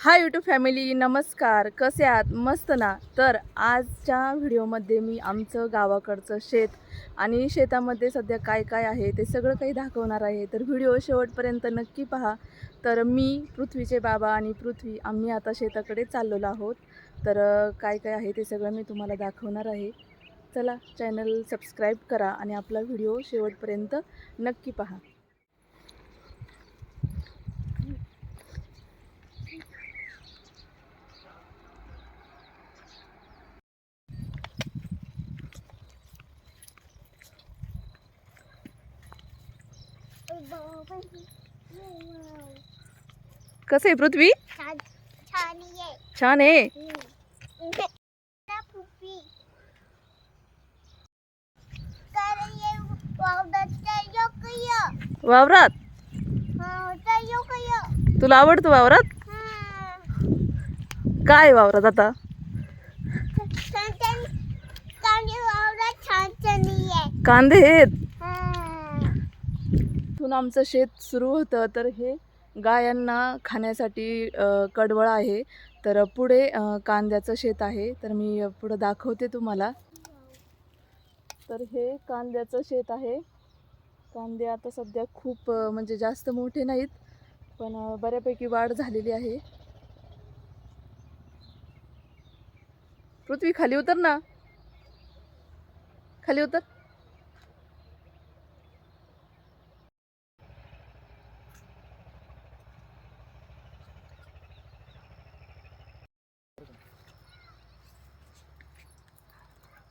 हा YouTube family नमस्कार. कसे आहात? मस्त ना? तर आजच्या व्हिडिओमध्ये मी आमचं गावाकडचं शेत आणि शेतामध्ये सध्या काय काय आहे ते सगळं काही दाखवणार आहे. तर व्हिडिओ शेवटपर्यंत नक्की पहा. तर मी पृथ्वीचे बाबा आणि पृथ्वी आम्ही आता शेताकडे चाललेलो आहोत. तर काय काय आहे ते सगळं मी तुम्हाला दाखवणार आहे. चला चॅनल सबस्क्राईब करा आणि आपला व्हिडिओ शेवटपर्यंत नक्की पहा. कसं आहे पृथ्वी? छान आहे. वावरात? तुला आवडतं वावरात? हा काय वावरात आता? कांदे आहेत? इथून आमचं शेत सुरू होतं. तर हे गायांना खाण्यासाठी कडवळ आहे. तर पुढे कांद्याचं शेत आहे. तर मी पुढं दाखवते तुम्हाला. तर हे कांद्याचं शेत आहे. कांदे आता सध्या खूप म्हणजे जास्त मोठे नाहीत पण बऱ्यापैकी वाढ झालेली आहे. पृथ्वी खाली उतर ना. खाली उतर.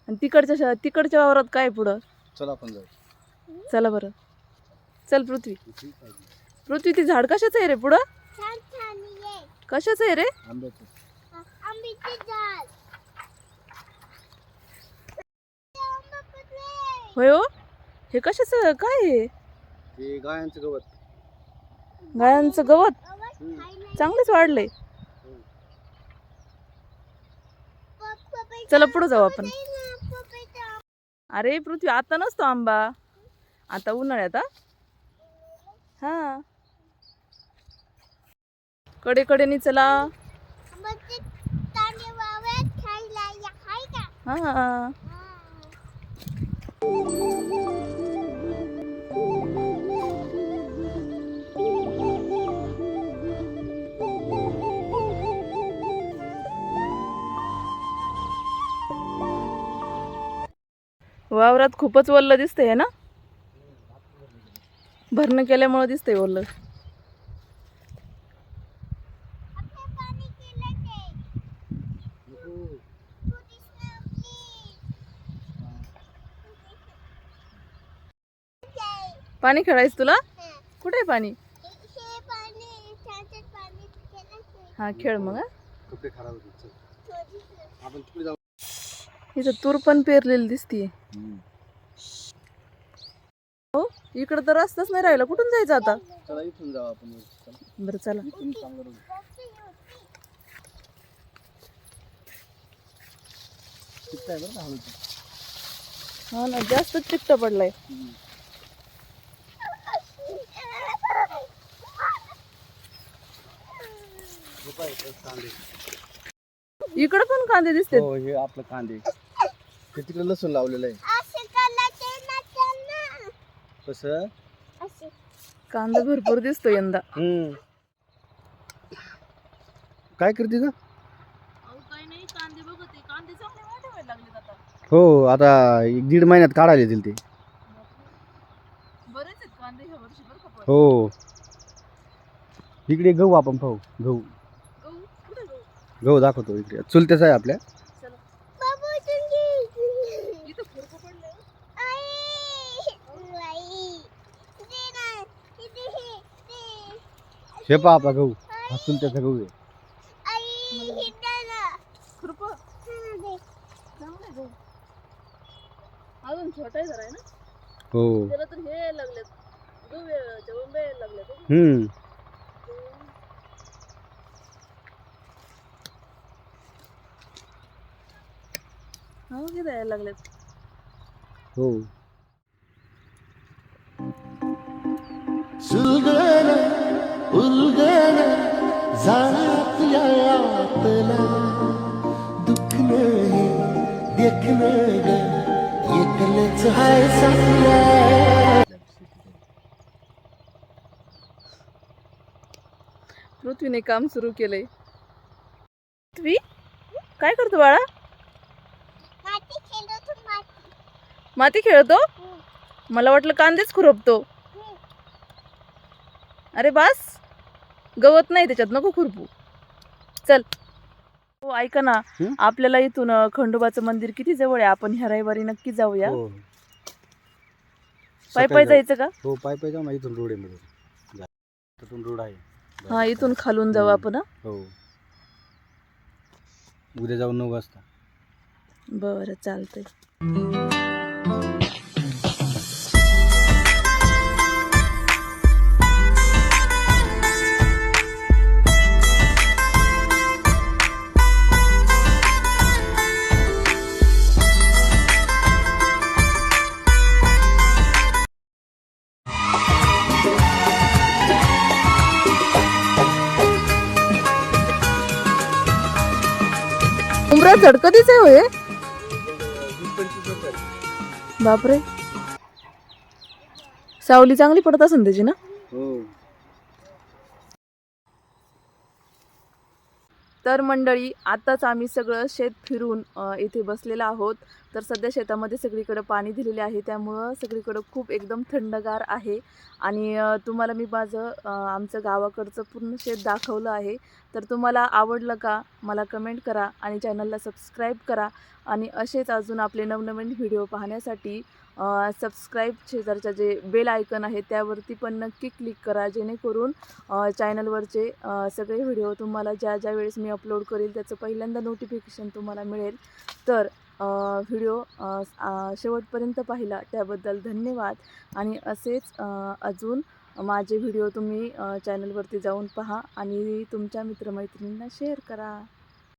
आणि तिकडच्या शा- तिकडच्या वावरात काय पुढं? चला आपण जाऊ. चला बरं. चल पृथ्वी. पृथ्वी ती झाड कशाचं आहे रे पुढं? छान छान आहे कशाचं आहे रे? आंब्याचं. आंब्याचे झाड आंबा पडले. होय हो. हे कशाचं काय आहे? ते गायांचं गवत. गायांचं गवत? आवाज चांगलंच वाढलंय. पप्पा चला पुढं जाऊ आपण. अरे पृथ्वी आता नसतो आंबा. आता उन्हाळ्यात हा? हा. कडे कडेनी चला. खायला हा. वावरात खूपच वल्ल दिसतंय आहे ना? भरणं केल्यामुळं दिसतंय वल्ल. पाणी खेळायचं तुला? कुठे पाणी? हा खेळ मग इथं तूर पण पेरलेली दिसतीये हो इकडं तर रस्ताच नाही राहिला कुठून जायचं आता चला इथून जाऊ आपण वर. चला. बरं चला आहे बरं का हळूचं. हा ना जास्त चिकट पडलाय. इकडं पण कांदे दिसते हो हे आपलं कांदे ते तिकडे लसूण लावलेलं आहे. असं करायचं ना त्यांना. कसं? असं. कांदा भरपूर दिसतो यंदा. हम्म. काय करते का काय नाही कांदे बघते कांदे चांगले मोठे व्हायला लागले आता. हो आता एक दीड महिन्यात काढायला येतील ते. बरेच आहेत कांदे ह्या वर्षी बरं का पण. हो. इकडे गहू आपण पाहू गहू. गहू? कुठे गहू? गहू दाखवतो इकडे. चुलतेच आहे आपल्या चला बाबू तुम्ही. इथं खुरपं पडलंय आई. आई. ते ना. इथे हे. ते. हे पहा आपला गहू. हा चुलत्याचा गहू आहे. अजून छोटा आहे जरा आहे ना? हो. त्याला तर हे लागलेत. हो. हम्म. हो किती यायला लागलेत? हो. जाण्यात यातला दुःख नाही देखण ग. एकलंच हाय साथला पृथ्वीने काम सुरू केलंय. पृथ्वी काय करतो बाळा? माती खेळतो. मला वाटलं कांदेच खुरपतो. अरे बास. गवत नाही त्याच्यात नको खुरपू. चल. हो ऐका ना हं? आपल्याला इथून अं, खंडोबाचं मंदिर किती जवळ आहे? आपण ह्या रविवारी नक्की जाऊया. हो. पाय सकाळी पाय जाऊ. जायचं का? हो पाय पाय जाऊ ना इथून रोड आहे मध्ये. जा. तिथून रोड आहे. हा इथून खालून जाऊ. आपण हा? हो. उद्या जाऊ नऊ वाजता. बरं चालतंय. उमरा चढ कधीच आहे होय. बापरे. सावली चांगली पडत असेल त्याची ना? हो. तर मंडळी आत्ताच आम्ही सगळं शेत फिरून इथे बसलेलं आहोत. तर सध्या शेतामध्ये सगळीकडं पाणी दिलेले आहे. त्यामुळं सगळीकडं खूप एकदम थंडगार आहे. आणि तुम्हाला मी माझं आमचं गावाकडचं पूर्ण शेत दाखवलं आहे. तर तुम्हाला आवडलं का मला कमेंट करा आणि चॅनलला सबस्क्राईब करा. आणि असेच अजून आपले नवनवीन व्हिडिओ पाहण्यासाठी सबस्क्राईब शेजारच्या जे बेल आयकन आहे त्यावरती पण नक्की क्लिक करा जेणेकरून चॅनलवरचे सगळे व्हिडिओ तुम्हाला ज्या ज्या वेळेस मी अपलोड करेल त्याचं पहिल्यांदा नोटिफिकेशन तुम्हाला मिळेल. तर व्हिडिओ शेवटपर्यंत पाहिला त्याबद्दल धन्यवाद. आणि असेच अजून माझे व्हिडिओ तुम्ही चॅनलवरती जाऊन पहा आणि तुमच्या मित्रमैत्रिणींना शेअर करा.